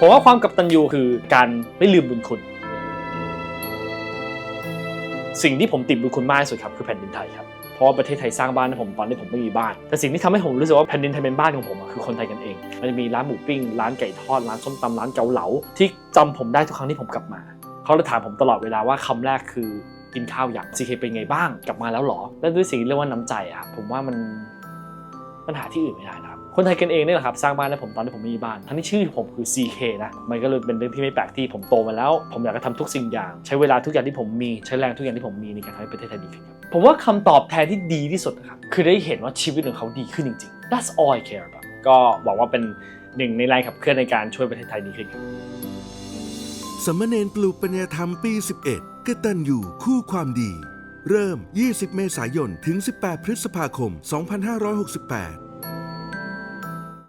ผมว่าความกัปตันยูคือการไม่ลืมบุญคุณ สิ่งที่ผมติดบุญคุณมากที่สุดครับคือแผ่นดินไทยครับเพราะประเทศไทยสร้างบ้านให้ผมตอนที่ผมไม่มีบ้าน แต่สิ่งที่ทำให้ผมรู้สึกว่าแผ่นดินไทยเป็นบ้านของผมคือคนไทยกันเอง มันจะมีร้านหมูปิ้ง ร้านไก่ทอด ร้านส้มตำร้านเกาเหลา ที่จำผมได้ทุกครั้งที่ผมกลับมา เขาจะถามผมตลอดเวลาว่าคำแรกคือกินข้าวอย่างซีเคเป็นไงบ้าง กลับมาแล้วหรอ และด้วยสิ่งเรียกว่าน้ำใจอะครับผมว่ามันมันหาที่อื่นไม่ได้นะ คนไทยกันเองเนี่แหละครับสร้างบ้านให้ผมตอนที่ผมไม่มีบ้าน ทั้งที่ชื่อผมคือ CK นะมันก็เลยเป็นเรื่องที่ไม่แปลกที่ผมโตมาแล้ว ผมอยากจะทำทุกสิ่งอย่าง ใช้เวลาทุกอย่างที่ผมมีใช้แรงทุกอย่างที่ผมมีในการทำให้ประเทศไทยดีขึ้นผมว่าคำตอบแทนที่ดีที่สุดนะครับคือได้เห็นว่าชีวิตของเขาดีขึ้นจริงๆ That's all I care about ก็หวังว่าเป็นหนึ่งในแรงขับเคลื่อนในการช่วยประเทศไทยดีขึ้นสมณเณรปลูกปัญญาธรรมปี 11กตัญญูคู่ความดี เริ่ม 20 เมษายน ถึง 18 พฤษภาคม 2568